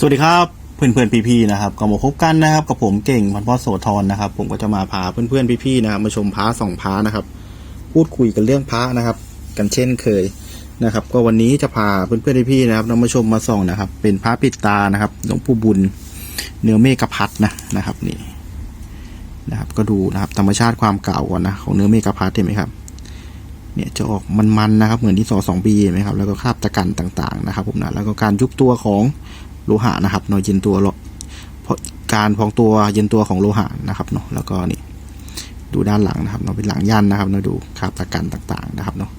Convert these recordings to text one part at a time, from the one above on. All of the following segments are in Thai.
สวัสดีครับเพื่อนเพื่อนๆพี่ๆนะครับก็มาพบกันนะครับกับผมเก่งพันพ่อโสธรนะครับ ผมก็จะมาพาเพื่อนเพื่อนๆพี่ๆนะครับมาชมพระสองพระนะครับ พูดคุยกันเรื่องพระนะครับ กันเช่นเคยนะครับ ก็วันนี้จะพาเพื่อนเพื่อนๆพี่ๆนะครับนำมาชมมาส่องนะครับ เป็นพระปิดตานะครับหลวงปู่บุญเนื้อเมฆพัดนะนะครับนี่นะครับ ก็ดูนะครับธรรมชาติความเก่าก่อนนะของเนื้อเมฆพัดเห็นไหมครับ เนี่ยจะออกมันๆนะครับ เหมือนที่สอสองปีเห็นไหมครับแล้วก็คราบตะกันต่างๆนะครับ ผมนะแล้วก็การยุบตัวของ โลหะนะครับเนาะเย็นตัวเพราะการพองตัวเย็นตัวของโลหะนะครับเนาะแล้วก็นี่ดูด้านหลังนะครับเนาะเป็นหลังยันนะครับเนาะดูคาบตะกันต่างๆนะครับเนาะ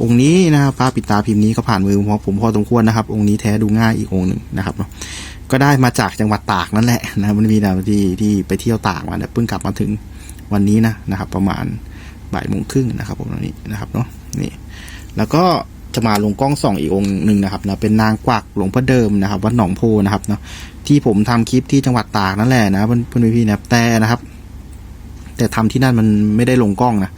องค์นี้นะครับพระปิดตาพิมพ์นี้ก็ผ่านมือผมพอสมควรนะครับ องค์นี้แท้ดูง่ายอีกองค์หนึ่งนะครับเนาะก็ได้มาจากจังหวัดตากนั่นแหละนะมันมีนะที่ที่ไปเที่ยวตากมาเนี่ยเพิ่งกลับมาถึงวันนี้นะนะครับ ประมาณบ่ายโมงครึ่งนะครับผมตรงนี้นะครับเนาะนี่แล้วก็ จะมาลงกล้องส่องอีกองค์หนึ่งนะครับนะเป็นนางกวักหลวงพ่อเดิมนะครับ วัดหนองโพนะครับเนาะที่ผมทำคลิปที่จังหวัดตากนั่นแหละนะเพื่อนเพื่อนพี่นะครับแต่นะครับ แต่ทำที่นั่นมันไม่ได้ลงกล้องนะ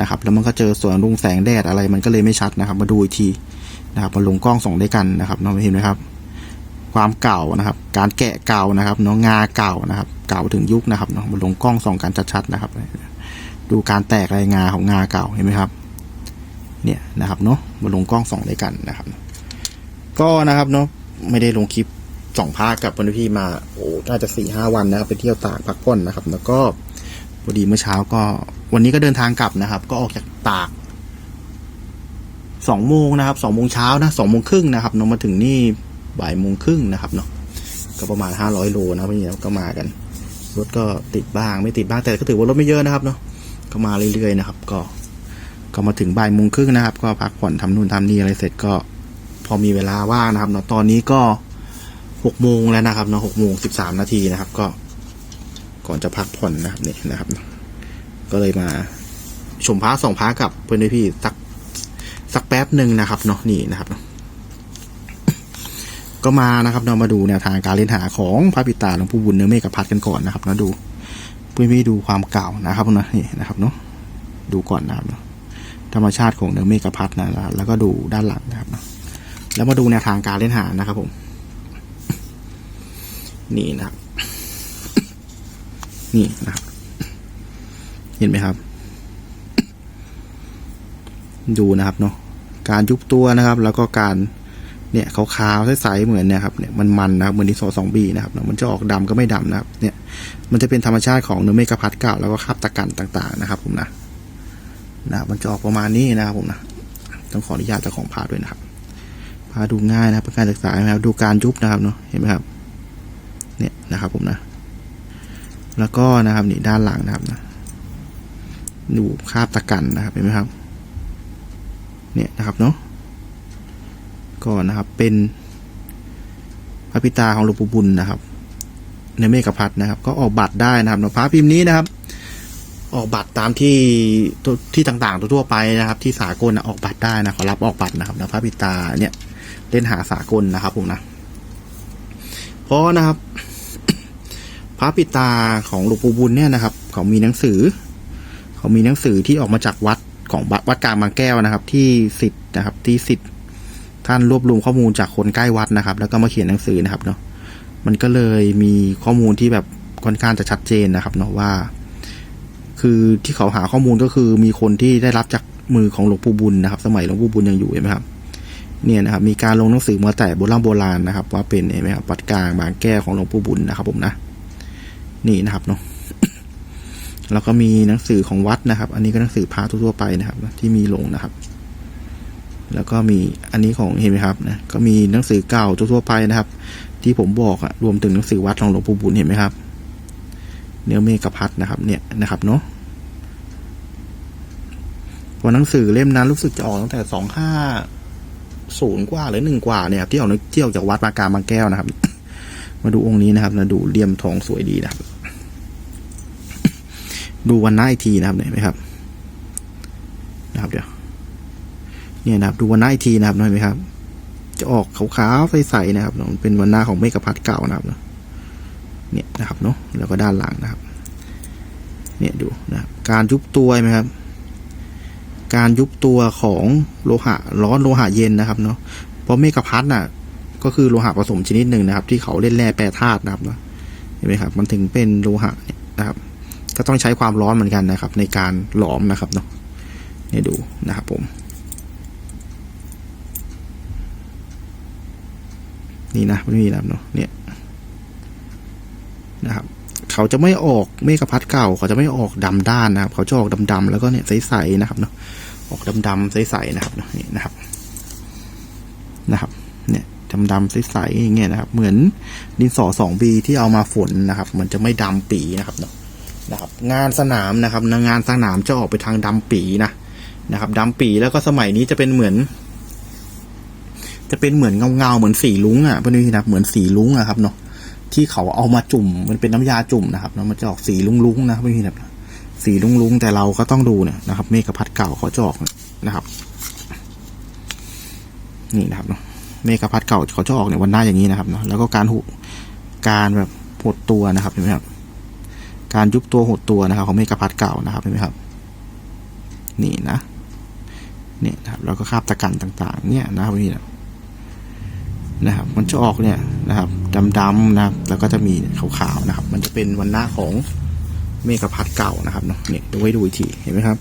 นะครับ แล้วมันก็เจอสวนรุงแสงแดดอะไรมันก็เลยไม่ชัดนะครับ มาดูอีกทีนะครับมาลงกล้องส่องด้วยกันนะครับเนาะเห็นไหมครับ ความเก่านะครับ การแกะเก่านะครับเนาะงาเก่านะครับ เก่าถึงยุคนะครับเนาะมาลงกล้องส่องกันชัดๆนะครับ ดูการแตกลายงาของงาเก่าเห็นไหมครับ เนี่ยนะครับเนาะมาลงกล้องส่องด้วยกันนะครับ ก็นะครับเนาะไม่ได้ลงคลิปสองภาคกับวันพี่มาโอ้น่าจะสี่ห้าวันนะครับไปเที่ยวตากพักผ่อนนะครับ แล้วก็พอดีเมื่อเช้าก็ วันนี้ก็เดินทางกลับนะครับ ก็ออกจากตากสองโมงนะครับสองโมงเช้านะสองโมงครึ่งนะครับเนาะมาถึงนี่บ่ายโมงครึ่งนะครับเนาะก็ประมาณห้าร้อยโลนะพี่นะก็มากันรถก็ติดบ้างไม่ติดบ้างแต่ก็ถือว่ารถไม่เยอะนะครับเนาะก็มาเรื่อยๆนะครับ ก็ ก็มาถึงบ่ายโมงครึ่งนะครับ ก็พักผ่อนทำนู่นทำนี่อะไรเสร็จก็พอมีเวลาว่างนะครับเนาะตอนนี้ก็หกโมงแล้วนะครับเนาะหกโมงสิบสามนาทีนะครับ ก็ ก่อนจะพักผ่อนนะครับนี่นะครับ ก็เลยมาชมพระสองพระกับเพื่อนพี่สักสักแป๊บหนึ่งนะครับเนาะนี่นะครับ ก็มานะครับเรามาดูแนวทางการเล่นหาของพระปิตาหลวงปู่บุญเนื้อเมฆกับพัดกันก่อนนะครับนะดูเพื่อนพี่ดูความเก่านะครับนะนี่นะครับเนาะดูก่อนนะครับเนาะ ธรรมชาติของเนื้อเมฆพัดนะแล้วก็ดูด้านหลังนะครับ แล้วมาดูแนวทางการเล่นหานะครับผม นี่นะครับนี่นะครับ เห็นไหมครับ ดูนะครับเนาะการยุบตัวนะครับ แล้วก็การเนี่ยขาวๆใสๆเหมือนเนี่ยครับเนี่ยมันมันนะครับเหมือนที่โซสองบีนะครับเนาะมันจะออกดำก็ไม่ดำนะครับ เนี่ย มันจะเป็นธรรมชาติของเนื้อเมฆพัดเก่าแล้วก็คาบตะกันต่าง ๆ นะครับ ผมนะ นะมันจะออกประมาณนี้นะครับผมนะต้องขออนุญาตเจ้าของพาด้วยนะครับพาดูง่ายนะครับเป็นการศึกษานะครับดูการยุบนะครับเนาะเห็นไหมครับเนี่ยนะครับผมนะ แล้วก็นะครับนี่ด้านหลังนะครับนะดูคาบตะกันนะครับเห็นไหมครับ เนี่ยนะครับเนาะก็นะครับเป็นพระพิตาของหลวงปู่บุญนะครับ ในเมฆพัฒน์นะครับ ก็ออกบัตรได้นะครับพระพิมพ์นี้นะครับ ออกบัตรตามที่ที่ต่างๆ ทั่วไปนะครับ ที่สากลนะออกบัตรได้นะขอรับออกบัตรนะครับนะพระพิตาเนี่ยเล่นหาสากลนะครับผมนะเพราะนะครับ พระปิตาของหลวงปู่บุญเนี่ยนะครับ เขามีหนังสือ เขามีหนังสือที่ออกมาจากวัดของวัดกลางบางแก้วนะครับ ที่สิทธิ์นะครับ ที่สิทธิ์ท่านรวบรวมข้อมูลจากคนใกล้วัดนะครับ แล้วก็มาเขียนหนังสือนะครับเนาะมันก็เลยมีข้อมูลที่แบบค่อนข้างจะชัดเจนนะครับ เนาะว่า คือที่เขาหาข้อมูลก็คือมีคนที่ได้รับจากมือของหลวงปู่บุญนะครับ สมัยหลวงปู่บุญยังอยู่เห็นไหมครับเนี่ยนะครับมีการลงหนังสือมาแต่โบราณโบราณนะครับ ว่าเป็นเห็นไหมครับวัดกลางบางแก้วของหลวงปู่บุญนะครับ ผมนะ นี่นะครับเนาะแล้วก็มีหนังสือของวัดนะครับ อันนี้ก็หนังสือพระทั่วไปนะครับ ที่มีลงนะครับ แล้วก็มีอันนี้ของเห็นไหมครับนะก็มีหนังสือเก่าทั่วไปนะครับ ที่ผมบอกอะรวมถึงหนังสือวัดของหลวงปู่บุญเห็นไหมครับ เนื้อเมฆพัดนะครับ เนี่ยนะครับเนาะวันหนังสือเล่มนั้นรู้สึกจะออกตั้งแต่สองห้าศูนย์กว่าหรือหนึ่งกว่าเนี่ยครับที่ออกที่ออกจากวัดมาการบางแก้วนะครับ มาดูองค์นี้นะครับนะดูเลี่ยมทองสวยดีนะครับ ดูวันหน้าอีกทีนะครับเห็นไหมครับ นะครับเดี๋ยวเนี่ยนะครับ ดูวันหน้าอีกทีนะครับเห็นไหมครับ จะออกขาวๆใสๆนะครับมันเป็นวันหน้าของเมฆพัดเก่านะครับ เนี่ยนะครับเนาะแล้วก็ด้านหลังนะครับเนี่ยดูนะการยุบตัวไหมครับ การยุบตัวของโลหะร้อนโลหะเย็นนะครับเนาะเพราะเมฆพัดน่ะก็คือโลหะผสมชนิดหนึ่งนะครับ ที่เขาเล่นแร่แปรธาตุนะครับเนอะเห็นไหมครับ มันถึงเป็นโลหะเนี่ยนะครับ ก็ต้องใช้ความร้อนเหมือนกันนะครับ ในการหลอมนะครับเนาะเนี่ยดูนะครับผมนี่นะไม่มีนะเนาะเนี่ย นะครับเขาจะไม่ออกเมฆพัดเก่า เขาจะไม่ออกดำด้านนะครับ เขาจะออกดำๆแล้วก็เนี่ยใสๆนะครับเนาะออกดำๆใสๆนะครับนี่นะครับ นะครับ เนี่ยดำๆใสๆอย่างเงี้ยนะครับ เหมือนดินสอสองบีที่เอามาฝนนะครับ มันจะไม่ดำปีนะครับเนาะนะครับ งานสนามนะครับงานสนามจะออกไปทางดำปีนะนะครับดำปีแล้วก็สมัยนี้จะเป็นเหมือน จะเป็นเหมือนเงาๆเหมือนสีลุ้งอะพื่นพี่นะเหมือนสีลุ้งอะครับเนาะ ที่เขาเอามาจุ่มมันเป็นน้ำยาจุ่มนะครับเนาะมันจะออกสีลุ้งๆนะครับเพื่อนพี่นะครับสีลุ้งๆแต่เราก็ต้องดูเนี่ยนะครับ เมฆพัดเก่าเขาจะออกนะครับ นี่นะครับเนาะเมฆพัดเก่าเขาจะออกเนี่ยวันหน้าอย่างนี้นะครับเนาะแล้วก็การหุการแบบหดตัวนะครับเห็นไหมครับ การยุบตัวหดตัวนะครับ ของเมฆพัดเก่านะครับเห็นไหมครับ นี่นะเนี่ยนะครับแล้วก็คาบตะกันต่าง ๆ เนี่ยนะครับพี่นะ นะครับ มันจะออกเนี่ยนะครับดำๆนะครับ แล้วก็จะมีขาวๆนะครับ มันจะเป็นวันหน้าของเมฆพัดเก่านะครับเนาะเนี่ยดูไว้ดูอีกทีเห็นไหมครับ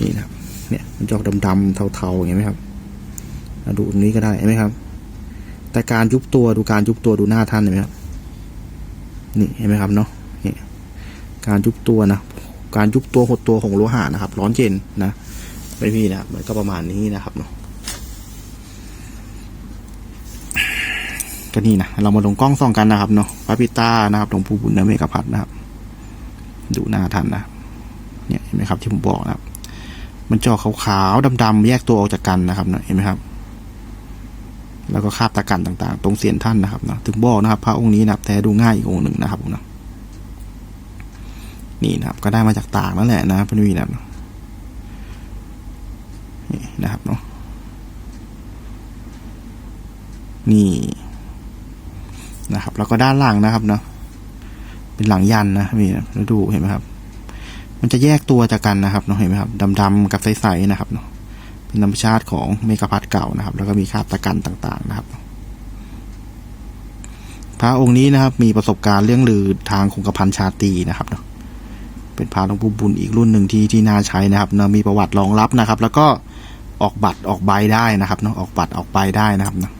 นี่นะครับ เนี่ยมันจะออกดำๆเทาๆเห็นไหมครับมาดูตรงนี้ก็ได้เห็นไหมครับ แต่การยุบตัวดูการยุบตัวดูหน้าท่านเห็นไหมครับนี่เห็นไหมครับเนาะนี่การยุบตัวนะการยุบตัวหดตัวของโลหะนะครับ ร้อนเย็นนะไปพี่นะมันก็ประมาณนี้นะครับเนาะ ก็นี่นะเรามาลงกล้องส่องกันนะครับเนาะพระปิต้านะครับหลวงปู่บุญเนเมกพัฒนะครับ ดูหน้าท่านนะเนี่ยเห็นไหมครับที่ผมบอกนะครับ มันจะอขาวๆดำๆแยกตัวออกจากกันนะครับเนาะเห็นไหมครับ แล้วก็คาบตะกันต่าง ๆ ตรงเสียนท่านนะครับเนาะถึงบอกนะครับ พระองค์นี้นะครับแต่ดูง่ายอีกองค์หนึ่งนะครับผมเนาะนี่นะครับก็ได้มาจากต่างนั่นแหละนะพระนวีนะครับนี่นะครับเนาะนี่ นะครับ แล้วก็ด้านหลังนะครับเนาะเป็นหลังยันนะนี่แล้วดูเห็นไหมครับ มันจะแยกตัวจากกันนะครับเนาะเห็นไหมครับดำๆกับใสๆนะครับเนาะเป็นธรรมชาติของเมกะพัดเก่านะครับ แล้วก็มีคาบตะกันต่างๆ นะครับ พระองค์นี้นะครับ มีประสบการณ์เรื่องลือทางคงกระพันชาตีนะครับเนาะเป็นพระหลวงปู่บุญอีกรุ่นหนึ่งที่ที่น่าใช้นะครับเนาะมีประวัติรองรับนะครับ แล้วก็ออกบัตรออกใบได้นะครับเนาะออกบัตรออกใบได้นะครับเนาะ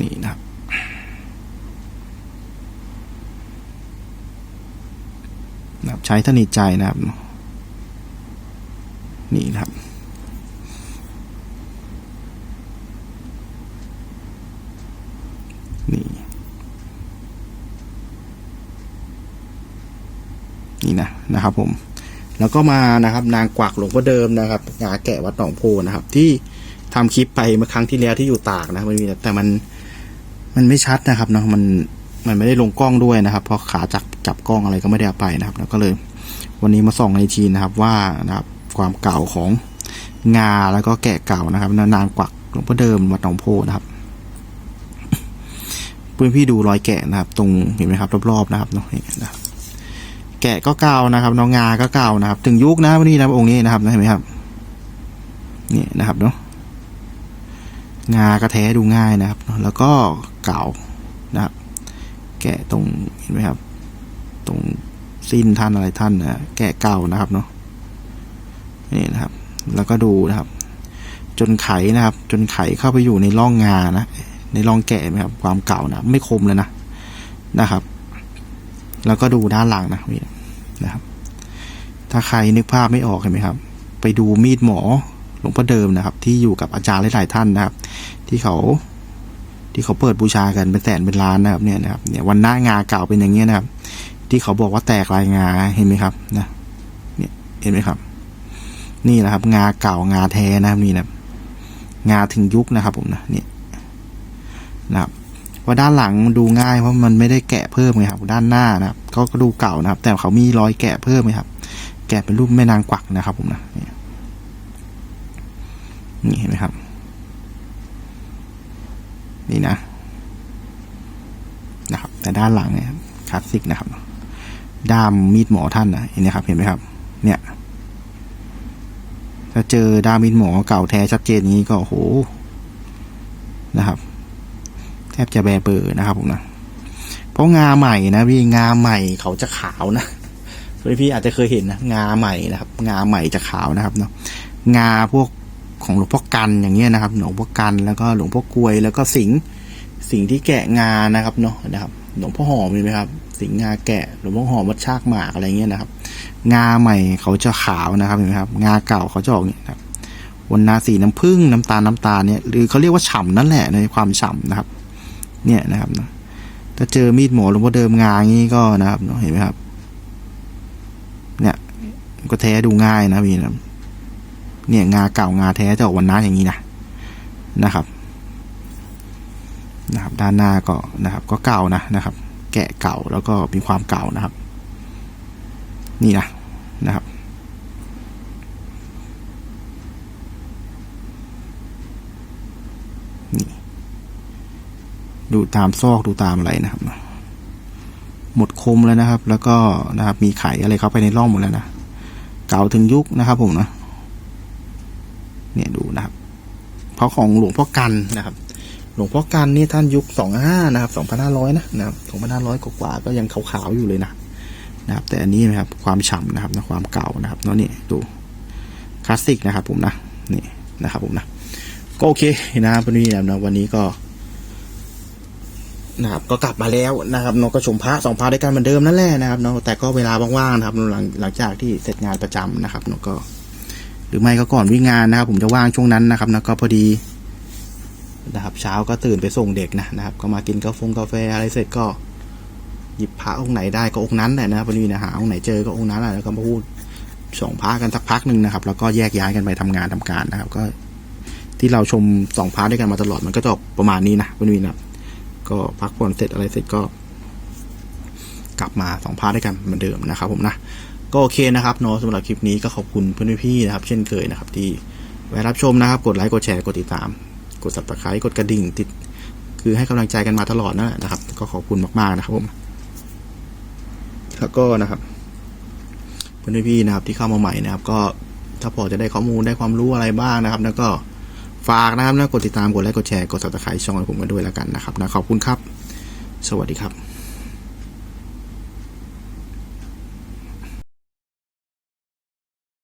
นี่นะครับ นะครับใช้สนิทใจนะครับ นี่นะครับ นี่ นี่นะนะครับผมแล้วก็มานะครับ นางกวักหลวงพ่อเดิมนะครับงาแกะวัดหนองโพนะครับ ที่ทำคลิปไปเมื่อครั้งที่แล้วที่อยู่ตากนะมันมีแต่มันมันไม่ชัดนะครับเนาะมัน มันไม่ได้ลงกล้องด้วยนะครับเพราะขาจับจับกล้องอะไรก็ไม่ได้อาไปนะครับ แล้วก็เลยวันนี้มาส่องในทีนะครับว่านะครับความเก่าของงาแล้วก็แกะเก่านะครับ นางกวักหลวงพ่อเดิมวัดหนองโพนะครับเพื่อนพี่ดูรอยแกะนะครับ ตรงเห็นไหมครับรอบๆนะครับเนาะนะครับแกะก็เก่านะครับน้องงาก็เก่านะครับ ถึงยุคนะวันนี้นะองค์นี้นะครับเห็นไหมครับนี่นะครับเนาะงากระแท้ดูง่ายนะครับ แล้วก็เก่านะครับ แกะตรงเห็นไหมครับ ตรงสิ้นท่านอะไรท่านนะแกะเก่านะครับเนาะนี่นะครับ แล้วก็ดูนะครับ จนไขนะครับ จนไขเข้าไปอยู่ในร่องงานะ ในร่องแกะไหมครับ ความเก่านะไม่คมเลยนะนะครับ แล้วก็ดูด้านหลังนะนี่นะครับ ถ้าใครนึกภาพไม่ออกเห็นไหมครับ ไปดูมีดหมอหลวงพ่อเดิมนะครับ ที่อยู่กับอาจารย์หลายๆท่านนะครับ ที่เขา ที่เขาเปิดบูชากันเป็นแสนเป็นล้านนะครับเนี่ยนะครับเนี่ยวันหน้างาเก่าเป็นอย่างเงี้ยนะครับ ที่เขาบอกว่าแตกลายงาเห็นไหมครับนะเนี่ยเห็นไหมครับ นี่นะครับ งาเก่างาแท้นะครับนี่นะงาถึงยุคนะครับ ผมนะเนี่ยนะครับว่าด้านหลังดูง่ายเพราะมันไม่ได้แกะเพิ่มไงครับ ด้านหน้านะครับก็ดูเก่านะครับ แต่เขามีรอยแกะเพิ่มไหมครับ แกะเป็นรูปแม่นางกวักนะครับ ผมนะนี่นี่เห็นไหมครับ นี่นะนะครับ แต่ด้านหลังเนี่ยคลาสสิกนะครับ ด้ามมีดหมอท่านนะเห็นไหมครับ เห็นไหมครับ เนี่ยถ้าเจอด้ามมีดหมอเก่าแท้ชัดเจนนี้ก็โหนะครับ แทบจะแบเบอร์นะครับผมนะเพราะงาใหม่นะพี่งาใหม่เขาจะขาวนะพี่พี่อาจจะเคยเห็นนะงาใหม่นะครับ งาใหม่จะขาวนะครับเนาะงาพวก ของหลวงพ่อกันอย่างเงี้ยนะครับ หลวงพ่อกันแล้วก็หลวงพ่อกลวย แล้วก็สิงสิงที่แกะงานะครับเนาะนะครับ หลวงพ่อหอมมีไหมครับ สิงงาแกะหลวงพ่อหอมวัดชากหมากอะไรเงี้ยนะครับ งาใหม่เขาจะขาวนะครับเห็นไหมครับ งาเก่าเขาจะออกเนี่ยนะครับวันนาสีน้ำผึ้งน้ำตาลน้ำตาลเนี่ยหรือเขาเรียกว่าฉ่ำนั่นแหละในความฉ่ำนะครับ เนี่ยนะครับนะถ้าเจอมีดหมอหลวงพ่อเดิมงางี้ก็นะครับเนอะเห็นไหมครับ เนี่ยก็แท้ดูง่ายนะพี่นะ เนี่ยงาเก่างาแท้จะออกวันน้าอย่างนี้นะนะครับนะครับด้านหน้าก็นะครับก็เก่านะนะครับ แกะเก่าแล้วก็มีความเก่านะครับ นี่นะนะครับ นี่ ดูตามซอกดูตามอะไรนะครับ หมดคมแล้วนะครับ แล้วก็นะครับ มีไขอะไรเข้าไปในร่องหมดแล้วนะ เก่าถึงยุคนะครับผมนะ เนี่ยดูนะครับเพราะของหลวงพ่อกันนะครับ หลวงพ่อกันนี่ท่านยุคสองห้านะครับสองพันห้าร้อยนะนะครับสองพันห้าร้อยกว่าก็ยังขาวๆอยู่เลยนะนะครับ แต่อันนี้นะครับความฉ่ำนะครับนะความเก่านะครับเนาะนี่ดูคลาสสิกนะครับ ผมนะนี่นะครับ ผมนะก็โอเคนะครับวันนี้นะวันนี้ก็นะครับก็กลับมาแล้วนะครับเนาะก็ชมพระสองพระด้วยกันเหมือนเดิมนั่นแหละนะครับเนาะแต่ก็เวลาว่างๆนะครับหลังหลังจากที่เสร็จงานประจำนะครับเนาะก็ หรือไม่ก็ก่อนวิ่งงานนะครับ ผมจะว่างช่วงนั้นนะครับนะก็พอดีนะครับเช้าก็ตื่นไปส่งเด็กนะนะครับ ก็มากินกาแฟกาแฟอะไรเสร็จก็ หยิบพระองค์ไหนได้ก็องค์นั้นแหละนะครับพอดีนะหาองค์ไหนเจอก็องค์นั้นแหละแล้วก็มาพูดส่งพระกันสักพักหนึ่งนะครับ แล้วก็แยกย้ายกันไปทำงานทำการนะครับ ก็ที่เราชมสองพระด้วยกันมาตลอดมันก็จะประมาณนี้นะพอดีนะก็พักผ่อนเสร็จอะไรเสร็จก็ กลับมาสองพาร์ทด้วยกันเหมือนเดิมนะครับ ผมนะ ก็โอเคนะครับเนาะสำหรับคลิปนี้ก็ขอบคุณเพื่อนพี่นะครับ เช่นเคยนะครับ ที่แวะรับชมนะครับ กดไลค์กดแชร์กดติดตาม กด subscribe กดกระดิ่งติด คือให้กำลังใจกันมาตลอดนั่นแหละนะครับ ก็ขอบคุณมากๆนะครับผมแล้วก็นะครับ เพื่อนพี่นะครับที่เข้ามาใหม่นะครับ ก็ถ้าพอจะได้ข้อมูลได้ความรู้อะไรบ้างนะครับ แล้วก็ฝากนะครับนะกดติดตามกดไลค์กดแชร์กด subscribe ช่องของผมกันด้วยแล้วกันนะครับนะขอบคุณครับ สวัสดีครับ